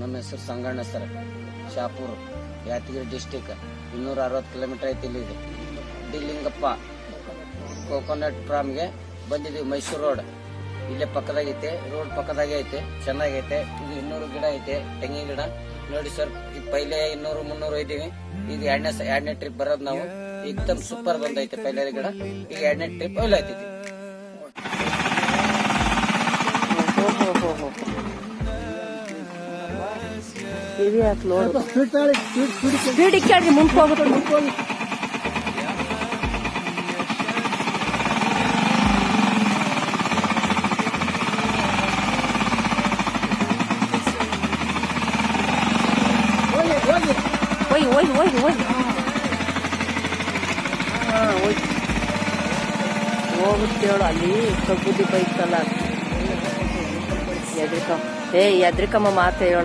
ನಮ್ಮ ಹೆಸರು Sanganna sir. Shahapur Yadgiri district ಇನ್ನೂರ ಅರವತ್ತು ಕಿಲೋಮೀಟರ್ ಐತಿ ಇಲ್ಲಿದೆ ಡಿ ಲಿಂಗಪ್ಪ ಕೋಕೋನಟ್ ಫಾರ್ಮ್ಗೆ ಬಂದಿದ್ದೀವಿ, ಮೈಸೂರು ರೋಡ್ ಇಲ್ಲೇ ಪಕ್ಕದಾಗೈತೆ ರೋಡ್ ಪಕ್ಕದಾಗೆ ಐತೆ, ಚೆನ್ನಾಗೈತೆ. ಇದು ಇನ್ನೂರು ಗಿಡ ಐತೆ, ತೆಂಗಿನ ಗಿಡ. ನೋಡಿ ಸರ್ ಈಗ ಪೈಲೆ ಇನ್ನೂರು, ಮುನ್ನೂರು ಐತಿವಿ ಈಗ ಎರಡನೇ ಎರಡನೇ ಟ್ರಿಪ್ ಬರೋದು ನಾವು. ಏಕ್ದಮ್ ಸೂಪರ್ ಬಂದೈತೆ ಪೈಲೆ ಗಿಡ. ಈಗ ಎರಡನೇ ಟ್ರಿಪ್ ಒಳ್ಳೆ ಐತೈತಿ ಯಾಕೆ ಲೋಡ್ ಸ್ಪೀಡ್ ಮುಂದೆ ಹೋಗುತ್ತೆ ಹೋಗಿ ಹೋಗಿ ಹೋಗಿ ಹೋಗಿ ಹೋಗಿ ಹಾ ಹೋಗಿ ಹೋಗುತ್ತೆ ಹೇಳು ಅಲ್ಲಿ ಕಬ್ಬುದಿ ಬೈತಲ್ಲ. ಎದ್ರಿಕಮ್ಮ ಏ, ಎದ್ರಿಕಮ್ಮ ಮಾತು ಹೇಳು.